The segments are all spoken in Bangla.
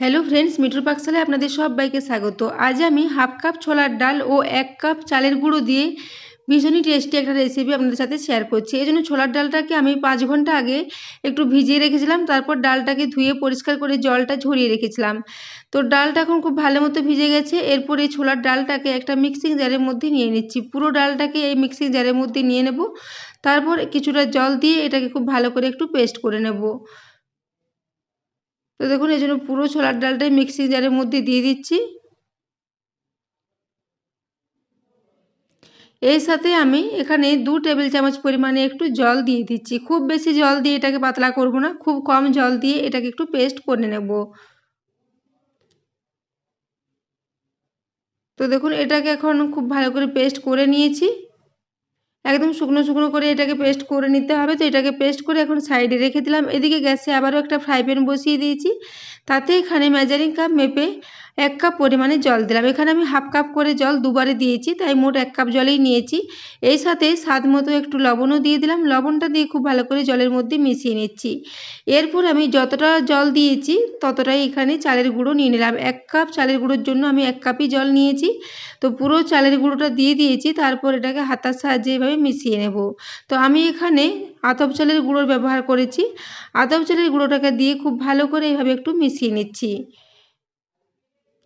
হ্যালো ফ্রেন্ডস মিঠুর পাকশালে আপনাদের সবাইকে স্বাগত। আজ আমি হাফ কাপ ছোলার ডাল ও এক কাপ চালের গুঁড়ো দিয়ে ভীষণই টেস্টি একটা রেসিপি আপনাদের সাথে শেয়ার করছি। এই জন্য ছোলার ডালটাকে আমি পাঁচ ঘণ্টা আগে একটু ভিজিয়ে রেখেছিলাম, তারপর ডালটাকে ধুয়ে পরিষ্কার করে জলটা ঝরিয়ে রেখেছিলাম। তো ডালটা এখন খুব ভালো মতো ভিজে গেছে, এরপর এই ছোলার ডালটাকে একটা মিক্সিং জারের মধ্যে নিয়ে নিচ্ছি। পুরো ডালটাকে এই মিক্সিং জারের মধ্যে নিয়ে নেব, তারপর কিছুটা জল দিয়ে এটাকে খুব ভালো করে একটু পেস্ট করে নেব। তো দেখুন, এই জন্য পুরো ছোলার ডালটাই মিক্সিং জারের মধ্যে দিয়ে দিচ্ছি। এর সাথে আমি এখানে দু টেবিল চামচ পরিমাণে একটু জল দিয়ে দিচ্ছি। খুব বেশি জল দিয়ে এটাকে পাতলা করব না, খুব কম জল দিয়ে এটাকে একটু পেস্ট করে নেব। তো দেখুন, এটাকে এখন খুব ভালো করে পেস্ট করে নিয়েছি। একদম শুকনো শুকনো করে এটাকে পেস্ট করে নিতে হবে। তো এটাকে পেস্ট করে এখন সাইডে রেখে দিলাম। এদিকে গ্যাসে আবারও একটা ফ্রাই প্যান বসিয়ে দিয়েছি। তাতে এখানে মেজারিং কাপ মেপে এক কাপ পরিমাণে জল দিলাম। এখানে আমি হাফ কাপ করে জল দুবারে দিয়েছি, তাই মোট এক কাপ জলেই নিয়েছি। এই সাথে স্বাদ মতো একটু লবণও দিয়ে দিলাম। লবণটা দিয়ে খুব ভালো করে জলের মধ্যে মিশিয়ে নিচ্ছি। এরপর আমি যতটা জল দিয়েছি, ততটাই এখানে চালের গুঁড়ো নিয়ে নিলাম। এক কাপ চালের গুঁড়োর জন্য আমি এক কাপই জল নিয়েছি। তো পুরো চালের গুঁড়োটা দিয়ে দিয়েছি, তারপর এটাকে হাতার সাহায্যে এভাবে মিশিয়ে নেব। তো আমি এখানে আতপ চালের গুঁড়োর ব্যবহার করেছি। আতপ চালের গুঁড়োটাকে দিয়ে খুব ভালো করে এভাবে একটু মিশিয়ে নিচ্ছি।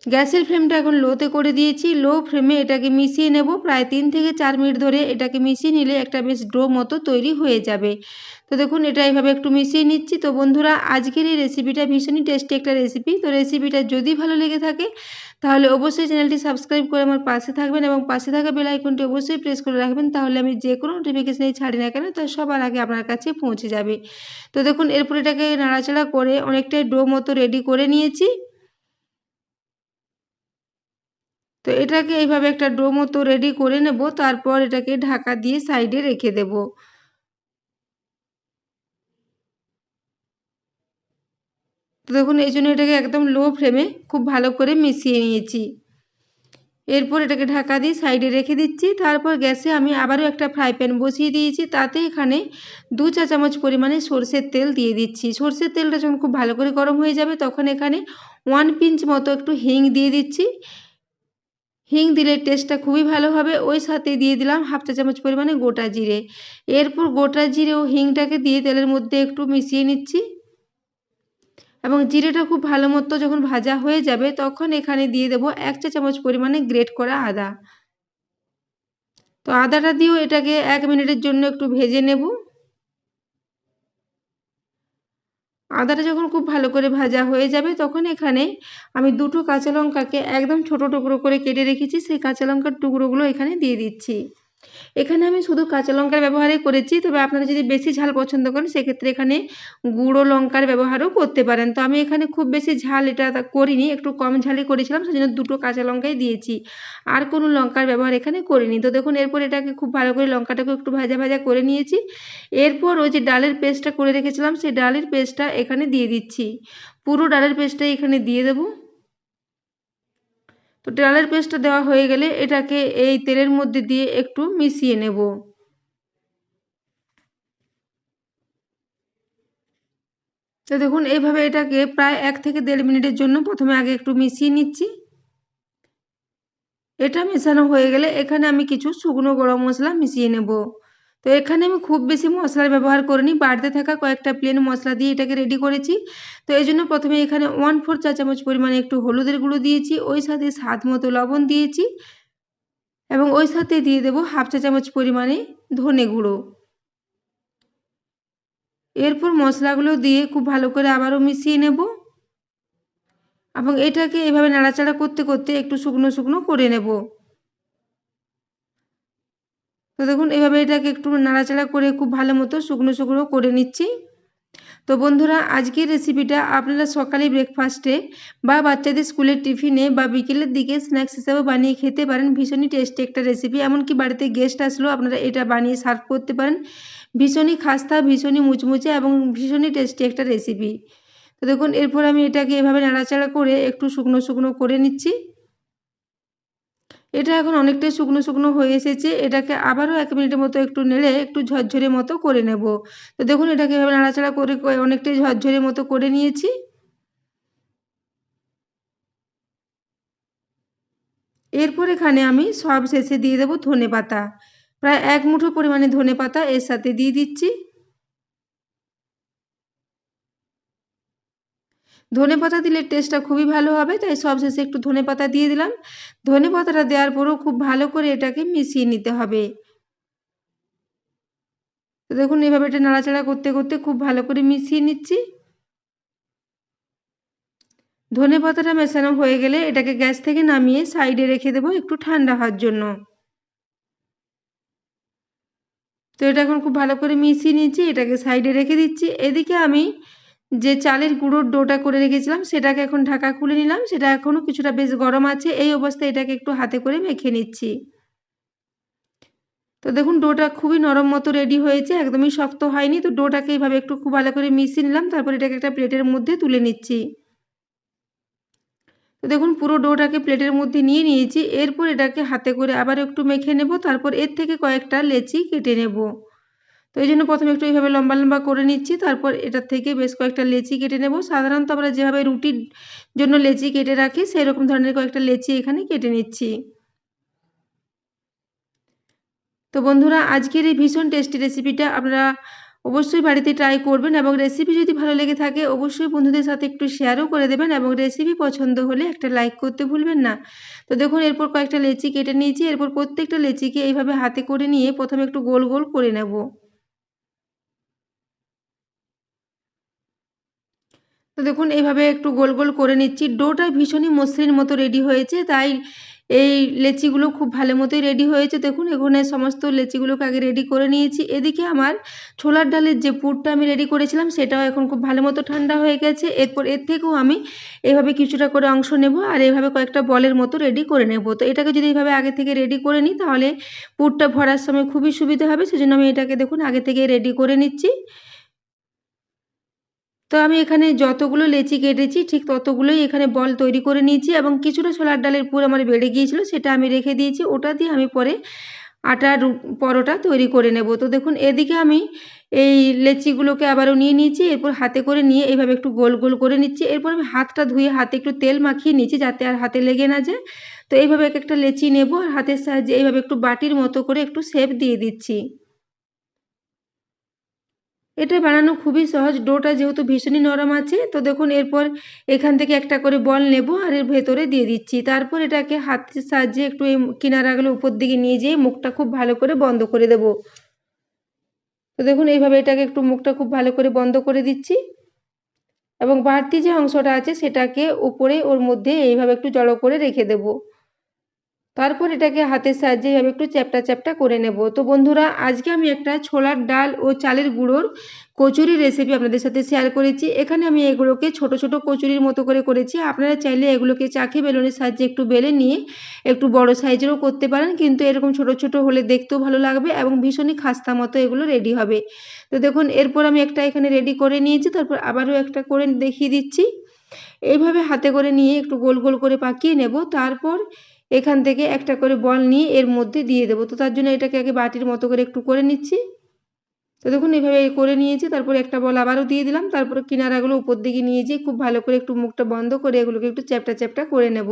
গ্যাসের ফ্লেমটা এখন লোতে করে দিয়েছি। লো ফ্লেমে এটাকে মিশিয়ে নেব। প্রায় তিন থেকে চার মিনিট ধরে এটাকে মিশিয়ে নিলে একটা বেশ ডো মতো তৈরি হয়ে যাবে। তো দেখুন, এটা এইভাবে একটু মিশিয়ে নিচ্ছি। তো বন্ধুরা, আজকের এই রেসিপিটা ভীষণই টেস্টি একটা রেসিপি তো রেসিপিটা যদি ভালো লেগে থাকে, তাহলে অবশ্যই চ্যানেলটি সাবস্ক্রাইব করে আমার পাশে থাকবেন এবং পাশে থাকা বেল আইকনটি অবশ্যই প্রেস করে রাখবেন। তাহলে আমি যে কোনো নোটিফিকেশানে ছাড়ি না কেন, তা সবার আগে আপনার কাছে পৌঁছে যাবে। তো দেখুন, এরপর এটাকে নাড়াচাড়া করে অনেকটাই ডো মতো রেডি করে নিয়েছি। তো এটাকে এইভাবে একটা ডো মতো রেডি করে নেব, তারপর এটাকে ঢাকা দিয়ে সাইডে রেখে দেব। তো দেখুন, এই জন্য এটাকে একদম লো ফ্লেমে খুব ভালো করে মিশিয়ে নিয়েছি। এরপর এটাকে ঢাকা দিয়ে সাইডে রেখে দিচ্ছি। তারপর গ্যাসে আমি আবারও একটা ফ্রাই প্যান বসিয়ে দিয়েছি। তাতে এখানে দু চা চামচ পরিমাণে সর্ষের তেল দিয়ে দিচ্ছি। সর্ষের তেলটা যখন খুব ভালো করে গরম হয়ে যাবে, তখন এখানে ওয়ান পিঞ্চ মতো একটু হিং দিয়ে দিচ্ছি। হিং দিলে টেস্টটা খুবই ভালো হবে। ওই সাথে দিয়ে দিলাম হাফ চা চামচ পরিমাণে গোটা জিরে। এরপর গোটা জিরে ও হিংটাকে দিয়ে তেলের মধ্যে একটু মিশিয়ে নিচ্ছি। এবং জিরেটা খুব ভালো মতো যখন ভাজা হয়ে যাবে, তখন এখানে দিয়ে দেব এক চা চামচ পরিমাণে গ্রেট করা আদা। তো আদাটা দিয়েও এটাকে এক মিনিটের জন্য একটু ভেজে নেব। আদাটা যখন খুব ভালো করে ভাজা হয়ে যাবে, তখন এখানে আমি দুটো কাঁচা লঙ্কাকে একদম ছোটো টুকরো করে কেটে রেখেছি। সেই কাঁচা লঙ্কার টুকরোগুলো এখানে দিয়ে দিচ্ছি। এখানে আমি শুধু কাঁচা লঙ্কার ব্যবহারই করেছি, তবে আপনারা যদি বেশি ঝাল পছন্দ করেন, সেক্ষেত্রে এখানে গুঁড়ো লঙ্কার ব্যবহারও করতে পারেন। তো আমি এখানে খুব বেশি ঝাল এটা করিনি, একটু কম ঝালই করেছিলাম, সেজন্য দুটো কাঁচা লঙ্কাই দিয়েছি। আর কোনো লঙ্কার ব্যবহার এখানে করিনি। তো দেখুন, এরপর এটাকে খুব ভালো করে লঙ্কাটাকে একটু ভাজা ভাজা করে নিয়েছি। এরপর ওই যে ডালের পেস্টটা করে রেখেছিলাম, সেই ডালের পেস্টটা এখানে দিয়ে দিচ্ছি। পুরো ডালের পেস্টটাই এখানে দিয়ে দেবো। তো ডালের পেস্টটা দেওয়া হয়ে গেলে এটাকে এই তেলের মধ্যে দিয়ে একটু মিশিয়ে নেব। তো দেখুন এইভাবে এটাকে প্রায় এক থেকে দেড় মিনিটের জন্য প্রথমে আগে একটু মিশিয়ে নিচ্ছি। এটা মেশানো হয়ে গেলে এখানে আমি কিছু শুকনো গরম মশলা মিশিয়ে নেব। তো এখানে আমি খুব বেশি মশলার ব্যবহার করিনি। বাড়িতে থাকা কয়েকটা প্লেন মশলা দিয়ে এটাকে রেডি করেছি। তো এই জন্য প্রথমে এখানে ওয়ান ফোর চা চামচ পরিমাণে একটু হলুদের গুঁড়ো দিয়েছি, ওই সাথে স্বাদ মতো লবণ দিয়েছি এবং ওই সাথে দিয়ে দেবো হাফ চা চামচ পরিমাণে ধনে গুঁড়ো। এরপর মশলাগুলো দিয়ে খুব ভালো করে আবারও মিশিয়ে নেব এবং এটাকে এভাবে নাড়াচাড়া করতে করতে একটু শুকনো শুকনো করে নেব। তো দেখুন, এভাবে এটাকে একটু নাড়াচাড়া করে খুব ভালো মতো শুকনো শুকনো করে নিচ্ছি। তো বন্ধুরা, আজকের রেসিপিটা আপনারা সকালে ব্রেকফাস্টে বা বাচ্চাদের স্কুলের টিফিনে বা বিকেলের দিকে স্ন্যাক্স হিসাবে বানিয়ে খেতে পারেন। ভীষণই টেস্টি একটা রেসিপি এমনকি বাড়িতে গেস্ট আসলেও আপনারা এটা বানিয়ে সার্ভ করতে পারেন। ভীষণই খাস্তা, ভীষণই মুচমুচে এবং ভীষণই টেস্টি একটা রেসিপি তো দেখুন, এরপর আমি এটাকে এভাবে নাড়াচাড়া করে একটু শুকনো শুকনো করে নিচ্ছি। এটা এখন অনেকটাই শুকনো শুকনো হয়ে এসেছে। এটাকে আবারও এক মিনিটের মতো একটু নেড়ে একটু ঝরঝরে মতো করে নেব। তো দেখুন এটাকে এভাবে নাড়াচাড়া করে অনেকটাই ঝরঝরে মতো করে নিয়েছি। এরপর এখানে আমি সব শেষে দিয়ে দেবো ধনে পাতা। প্রায় এক মুঠো পরিমাণে ধনে পাতা এর সাথে দিয়ে দিচ্ছি। ধনে পাতা দিলে টেস্টটা খুবই ভালো হবে, তাই সব শেষে একটু ধনে পাতা দিয়ে দিলাম। ধনে পাতাটা দেওয়ার পরেও খুব ভালো করে এটাকে মিশিয়ে নিতে হবে। তো দেখুন, এভাবে এটা নাড়াচাড়া করতে করতে খুব ভালো করে মিশিয়ে নিচ্ছি। ধনে পাতাটা মেশানো হয়ে গেলে এটাকে গ্যাস থেকে নামিয়ে সাইডে রেখে দেবো একটু ঠান্ডা হওয়ার জন্য। তো এটা এখন খুব ভালো করে মিশিয়ে নিচ্ছি, এটাকে সাইডে রেখে দিচ্ছি। এদিকে আমি যে চালের গুঁড়োর ডোটা করে রেখেছিলাম, সেটাকে এখন ঢাকা খুলে নিলাম, সেটা এখনও কিছুটা বেশ গরম আছে, এই অবস্থায় এটাকে একটু হাতে করে মেখে নিচ্ছি। তো দেখুন, ডোটা খুবই নরম মতো রেডি হয়েছে, একদমই শক্ত হয়নি, তো ডোটাকে এইভাবে একটু খুব ভালো করে মিশিয়ে নিলাম, তারপর এটাকে একটা প্লেটের মধ্যে তুলে নিচ্ছি। তো দেখুন, পুরো ডোটাকে প্লেটের মধ্যে নিয়ে নিয়েছি, এরপর এটাকে হাতে করে আবার একটু মেখে নেব, তারপর এর থেকে কয়েকটা লেচি কেটে নেব। তো এই জন্য প্রথমে একটু এইভাবে লম্বা লম্বা করে নিচ্ছি, তারপর এটার থেকে বেশ কয়েকটা লেচি কেটে নেব। সাধারণত আমরা যেভাবে রুটির জন্য লেচি কেটে রাখি সেই রকম ধরনের কয়েকটা লেচি এখানে কেটে নিচ্ছি। তো বন্ধুরা, আজকের এই ভীষণ টেস্টি রেসিপিটা আপনারা অবশ্যই বাড়িতে ট্রাই করবেন এবং রেসিপি যদি ভালো লেগে থাকে, অবশ্যই বন্ধুদের সাথে একটু শেয়ারও করে দেবেন এবং রেসিপি পছন্দ হলে একটা লাইক করতে ভুলবেন না। তো দেখুন, এরপর কয়েকটা লেচি কেটে নিয়েছি, এরপর প্রত্যেকটা লেচিকে এইভাবে হাতে করে নিয়ে প্রথমে একটু গোল গোল করে নেব। তো দেখুন, এইভাবে একটু গোল গোল করে নিচ্ছি। ডোটা ভীষণই মসৃণ মতো রেডি হয়েছে, তাই এই লেচিগুলো খুব ভালো মতোই রেডি হয়েছে। দেখুন, এখানে সমস্ত লেচিগুলোকে আগে রেডি করে নিয়েছি। এদিকে আমার ছোলার ডালের যে পুরটা আমি রেডি করেছিলাম, সেটাও এখন খুব ভালো মতো ঠান্ডা হয়ে গেছে। এরপর এর থেকেও আমি এভাবে কিছুটা করে অংশ নেব আর এভাবে কয়েকটা বলের মতো রেডি করে নেব। তো এটাকে যদি এইভাবে আগে থেকে রেডি করে নিই, তাহলে পুরটা ভরার সময় খুবই সুবিধা হবে। সেজন্য আমি এটাকে দেখুন, আগে থেকে রেডি করে নিচ্ছি। তো আমি এখানে যতগুলো লেচি কেটেছি, ঠিক ততগুলোই এখানে বল তৈরি করে নিয়েছি এবং কিছুটা ছোলার ডালের পুর আমার বেড়ে গিয়েছিল, সেটা আমি রেখে দিয়েছি। ওটা দিয়ে আমি পরে আটার পরোটা তৈরি করে নেব। তো দেখুন, এদিকে আমি এই লেচিগুলোকে আবারও নিয়ে নিয়েছি, এরপর হাতে করে নিয়ে এইভাবে একটু গোল গোল করে নিচ্ছি। এরপর আমি হাতটা ধুয়ে হাতে একটু তেল মাখিয়ে নিচ্ছি যাতে আর হাতে লেগে না যায়। তো এইভাবে এক একটা লেচি নেব আর হাতের সাহায্যে এইভাবে একটু বাটির মতো করে একটু শেপ দিয়ে দিচ্ছি। এটা বানানো খুবই সহজ। ডোটা যেহেতু ভীষণই নরম আছে, তো দেখুন এরপর এখান থেকে একটা করে বল নেব আর এর ভেতরে দিয়ে দিচ্ছি। তারপর এটাকে হাতের সাহায্যে একটু এই কিনারাগুলো উপর দিকে নিয়ে যেয়ে মুখটা খুব ভালো করে বন্ধ করে দেব। তো দেখুন এইভাবে এটাকে একটু মুখটা খুব ভালো করে বন্ধ করে দিচ্ছি। এবং বাড়তি যে অংশটা আছে সেটাকে উপরে ওর মধ্যে এইভাবে একটু জড়ো করে রেখে দেবো। তারপর এটাকে হাতের সাহায্যে এভাবে একটু চ্যাপটা চ্যাপটা করে নেব। তো বন্ধুরা, আজকে আমি একটা ছোলার ডাল ও চালের গুঁড়োর কচুরি রেসিপি আপনাদের সাথে শেয়ার করেছি। এখানে আমি এগুলোকে ছোট ছোট কচুরির মতো করে করেছি। আপনারা চাইলে এগুলোকে চাকি বেলুনের সাহায্যে একটু বেলে নিয়ে একটু বড় সাইজেরও করতে পারেন, কিন্তু এরকম ছোট ছোট হলে দেখতেও ভালো লাগবে এবং ভীষণই খাস্তা মতো এগুলো রেডি হবে। তো দেখুন, এরপর আমি একটা এখানে রেডি করে নিয়েছি, তারপর আবারও একটা করে দেখিয়ে দিচ্ছি। এইভাবে হাতে করে নিয়ে একটু গোল গোল করে পাকিয়ে নেব। তারপর এখান থেকে একটা করে বল নিয়ে এর মধ্যে দিয়ে দেবো। তো তার জন্য এটাকে আগে বাটির মতো করে একটু করে নিচ্ছি। তো দেখুন, এভাবে করে নিয়েছি। তারপর একটা বল আবারও দিয়ে দিলাম। তারপরে কিনারাগুলো উপর দিকে নিয়ে যেয়ে খুব ভালো করে একটু মুখটা বন্ধ করে এগুলোকে একটু চ্যাপটা চ্যাপটা করে নেব।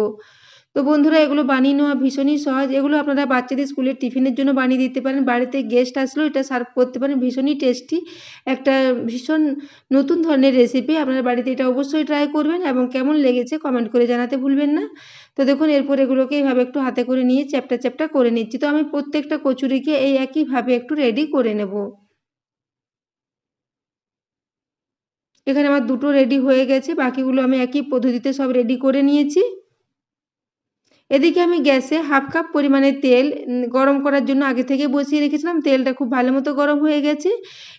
তো বন্ধুরা, এগুলো বানিয়ে নেওয়া ভীষণই সহজ। এগুলো আপনারা বাচ্চাদের স্কুলের টিফিনের জন্য বানিয়ে দিতে পারেন। বাড়িতে গেস্ট আসলেও এটা সার্ভ করতে পারেন। ভীষণই টেস্টি একটা ভীষণ নতুন ধরনের রেসিপি আপনারা বাড়িতে এটা অবশ্যই ট্রাই করবেন এবং কেমন লেগেছে কমেন্ট করে জানাতে ভুলবেন না। তো দেখুন, এরপর এগুলোকে এইভাবে একটু হাতে করে নিয়ে চ্যাপটা চ্যাপটা করে নিচ্ছি। তো আমি প্রত্যেকটা কচুরিকে এই একইভাবে একটু রেডি করে নেব। এখানে আমার দুটো রেডি হয়ে গেছে। বাকিগুলো আমি একই পদ্ধতিতে সব রেডি করে নিয়েছি। এদিকে আমি গ্যাসে হাফ কাপ পরিমাণে তেল গরম করার জন্য আগে থেকে বসিয়ে রেখেছিলাম। তেলটা খুব ভালো মতো গরম হয়ে গেছে।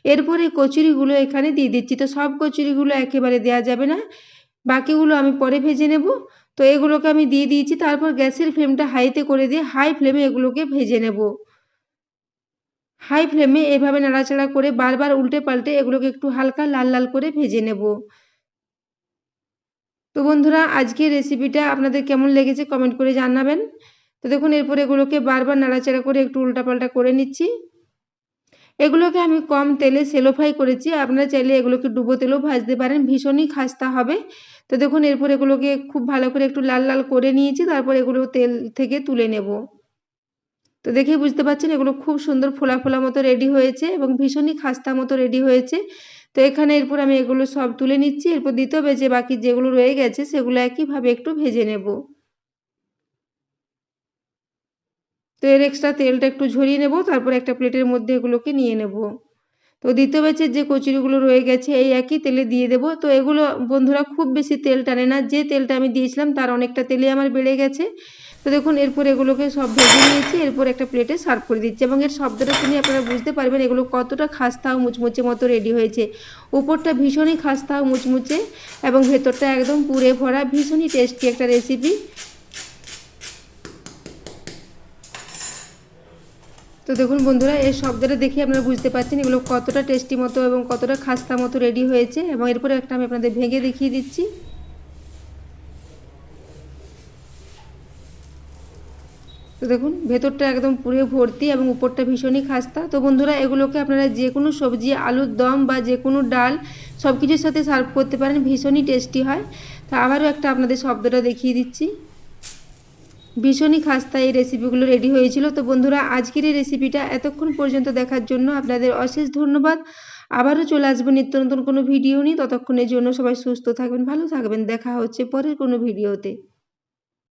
এরপরে কচুরিগুলো এখানে দিয়ে দিচ্ছি। তো সব কচুরিগুলো একেবারে দেওয়া যাবে না। বাকিগুলো আমি পরে ভেজে নেব। তো এগুলোকে আমি দিয়ে দিয়েছি। তারপর গ্যাসের ফ্লেমটা হাইতে করে দিয়ে হাই ফ্লেমে এগুলোকে ভেজে নেব। হাই ফ্লেমে এভাবে নাড়াচাড়া করে বারবার উল্টে পাল্টে এগুলোকে একটু হালকা লাল লাল করে ভেজে নেব। তো বন্ধুরা, আজকের রেসিপিটা আপনাদের কেমন লেগেছে কমেন্ট করে জানাবেন। তো দেখুন, এরপর এগুলোকে বারবার নাড়াচাড়া করে একটু উল্টাপাল্টা করে নিচ্ছি। এগুলোকে আমি কম তেলে সেলো ফ্রাই করেছি। আপনারা চাইলে এগুলোকে ডুবো তেলেও ভাজতে পারেন, ভীষণই খাস্তা হবে। তো দেখুন, এরপর এগুলোকে খুব ভালো করে একটু লাল লাল করে নিয়েছি, তারপর এগুলো তেল থেকে তুলে নেব। তো দেখেই বুঝতে পারছেন, এগুলো খুব সুন্দর ফোলা ফোলা মতো রেডি হয়েছে এবং ভীষণই খাস্তা মতো রেডি হয়েছে। তো এখানে এরপর আমি এগুলো সব তুলে নিচ্ছি। এরপর দিতে হবে যে বাকি যেগুলো রয়ে গেছে সেগুলো একইভাবে একটু ভেজে নেব। তো এর এক্সট্রা তেলটা একটু ঝরিয়ে নেব, তারপর একটা প্লেটের মধ্যে এগুলোকে নিয়ে নেব। তো দ্বিতীয় ব্যাচের যে কচুরিগুলো রয়ে গেছে এই একই তেলে দিয়ে দেব। তো এগুলো বন্ধুরা খুব বেশি তেল টানে না। যে তেলটা আমি দিয়েছিলাম তার অনেকটা তেলে আমার বেড়ে গেছে। তো দেখুন, এরপর এগুলোকে সব ভেজে নিয়েছি, এরপর একটা প্লেটে সার্ভ করে দিচ্ছি এবং এর শব্দটা শুনে আপনারা বুঝতে পারবেন এগুলো কতটা খাস্তা ও মুচমুচে মতো রেডি হয়েছে। উপরটা ভীষণই খাস্তা ও মুচমুচে এবং ভেতরটা একদম পুড়ে ভরা, ভীষণই টেস্টি একটা রেসিপি তো দেখুন বন্ধুরা, এর শব্দটা দেখে আপনারা বুঝতে পারছেন এগুলো কতটা টেস্টি মতো এবং কতটা খাস্তা মতো রেডি হয়েছে এবং এরপরে একটা আমি আপনাদের ভেঙে দেখিয়ে দিচ্ছি। দেখুন, ভেতরটা একদম পুরে ভর্তি এবং উপরটা ভীষণই খাস্তা। তো বন্ধুরা, এগুলোকে আপনারা যে কোনো সবজি, আলুর দম বা যে কোনো ডাল সব কিছুর সাথে সার্ভ করতে পারেন, ভীষণই টেস্টি হয়। তা আবারও একটা আপনাদের শব্দটা দেখিয়ে দিচ্ছি। ভীষণই খাস্তা এই রেসিপিগুলো রেডি হয়েছিল। তো বন্ধুরা, আজকের এই রেসিপিটা এতক্ষণ পর্যন্ত দেখার জন্য আপনাদের অশেষ ধন্যবাদ। আবারও চলে আসব নিত্য নতুন কোনো ভিডিও নিয়ে। ততক্ষণের জন্য সবাই সুস্থ থাকবেন, ভালো থাকবেন। দেখা হচ্ছে পরের কোনো ভিডিওতে